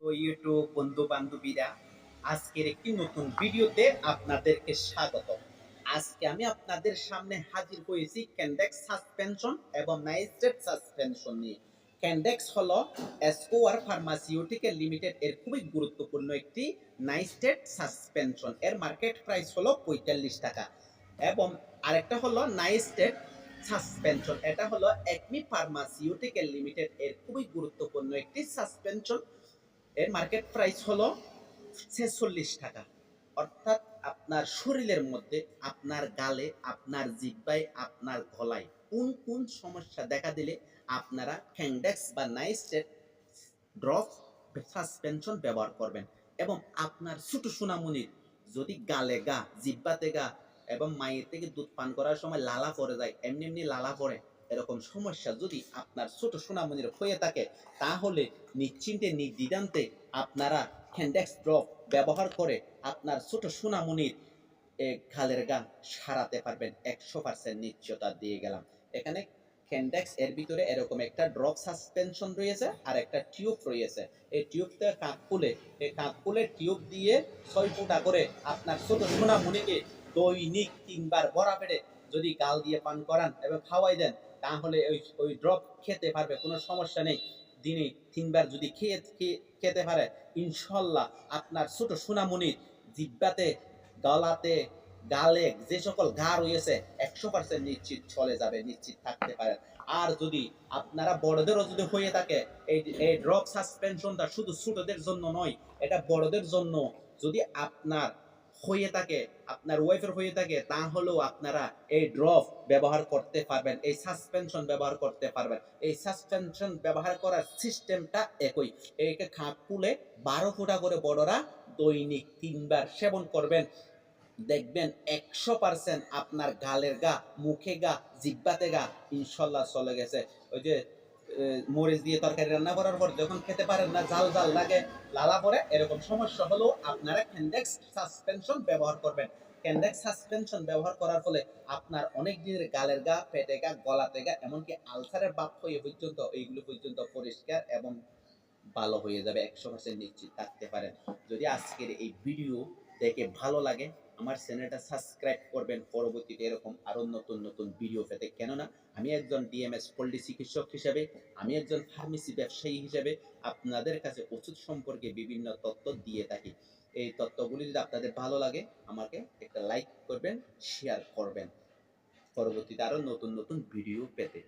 তো ইউটিউব বন্ধু বান্ধবীরা আজকের একটি নতুন ভিডিওতে আপনাদেরকে স্বাগত আজকে আমি আপনাদের সামনে হাজির হয়েছি ক্যান্ডেক্স সাসপেনশন এবং নাইস্টেড সাসপেনশন নিয়ে। ক্যান্ডেক্স হলো এসকোয়ার ফার্মাসিউটিক্যাল লিমিটেড এর খুবই গুরুত্বপূর্ণ একটি নাইস্টেড সাসপেনশন এর মার্কেট প্রাইস হলো পঁয়তাল্লিশ টাকা এবং আরেকটা হলো নাইস্টেড সাসপেনশন এটা হলো একমি ফার্মাসিউটিক্যাল লিমিটেড এর খুবই গুরুত্বপূর্ণ একটি সাসপেনশন এর মার্কেট প্রাইস হলো ছেচল্লিশ টাকা। অর্থাৎ আপনার শরীরের মধ্যে, আপনার গালে, আপনার জিব্বায়, আপনার গলায় কোন কোন সমস্যা দেখা দিলে আপনারা ক্যান্ডেক্স বা নাইস্টেড ড্রপ সাসপেনশন ব্যবহার করবেন। এবং আপনার ছোট সোনামণির যদি গালে গা, জিব্বাতে গা এবং মায়ের থেকে দুধ পান করার সময় লালা পড়ে যায়, এমনি এমনি লালা পড়ে এরকম সমস্যা যদি আপনার ছোট সোনামণির হয়ে থাকে, তাহলে নিশ্চিন্তে নির্দ্বিধান্তে আপনারা হ্যান্ডেক্স ড্রপ ব্যবহার করে আপনার ছোট সোনামণির খালের গান সারাতে পারবেন। একশো পার্সেন্ট নিশ্চয়তা দিয়ে গেলাম। এখানে ক্যান্ডেক্স এর ভিতরে এরকম একটা ড্রপ সাসপেনশন রয়েছে আর একটা টিউব রয়েছে। এই টিউবটা কাক খুলে এই কাক খুলে টিউব দিয়ে ছয় ফুটা করে আপনার ছোট সোনামণিকে দৈনিক তিনবার ভরা যদি গাল দিয়ে পান করান এবং খাওয়াই দেন, তাহলে ওই ওই ড্রপ খেতে পারবে, কোনো সমস্যা নেই। দিনে তিনবার যদি খেয়ে খেতে পারে, ইনশাল্লাহ আপনার ছোট সোনামণির জিব্বাতে, গলাতে, গালে যে সকল ঘা রয়েছে, একশো পার্সেন্ট নিশ্চিত চলে যাবে, নিশ্চিত থাকতে পারেন আর যদি আপনারা বড়দেরও যদি হয়ে থাকে, এই এই ড্রপ সাসপেনশনটা শুধু ছোটদের জন্য নয়, এটা বড়দের জন্য যদি আপনার হয়ে থাকে, আপনার ওয়াইফের হয়ে থাকে, তাহলেও আপনারা এই ড্রপ ব্যবহার করতে পারবেন, এই সাসপেনশন ব্যবহার করতে পারবেন। এই সাসপেনশন ব্যবহার করার সিস্টেমটা একই। একে খাপ তুলে বারো ফুটা করে বড়রা দৈনিক তিনবার সেবন করবেন। দেখবেন একশো পার্সেন্ট আপনার গালের গা, মুখে গা, জিব্বাতে গা, ইনশাল্লাহ চলে গেছে। ওই যে মরিচ দিয়ে তরকারি রান্না করার পর যখন খেতে পারেন না জাল জাল লাগে, লালা পরে এরকম সমস্যা হলেও আপনারা ক্যান্ডেক্স সাসপেনশন ব্যবহার করবেন। ক্যান্ডেক্স সাসপেনশন ব্যবহার করার ফলে আপনার অনেক দিনের গালের গা, পেটে গা, গলাতে গা, এমনকি আলসারের বাপ হয়ে পর্যন্ত, এইগুলো পর্যন্ত পরিষ্কার এবং ভালো হয়ে যাবে, একশো পার্সেন্ট নিশ্চিত থাকতে পারেন। যদি আজকের এই ভিডিও দেখে ভালো লাগে আমার চ্যানেলটা সাবস্ক্রাইব করবেন। পরবর্তীতে এরকম আরও নতুন নতুন ভিডিও পেতে। কেননা, আমি একজন ডিএমএস পল্লী চিকিৎসক হিসাবে, আমি একজন ফার্মেসি ব্যবসায়ী হিসাবে আপনাদের কাছে ওষুধ সম্পর্কে বিভিন্ন তথ্য দিয়ে থাকি। এই তথ্যগুলি যদি আপনাদের ভালো লাগে, আমাকে একটা লাইক করবেন শেয়ার করবেন। পরবর্তীতে আরও নতুন নতুন ভিডিও পেতে।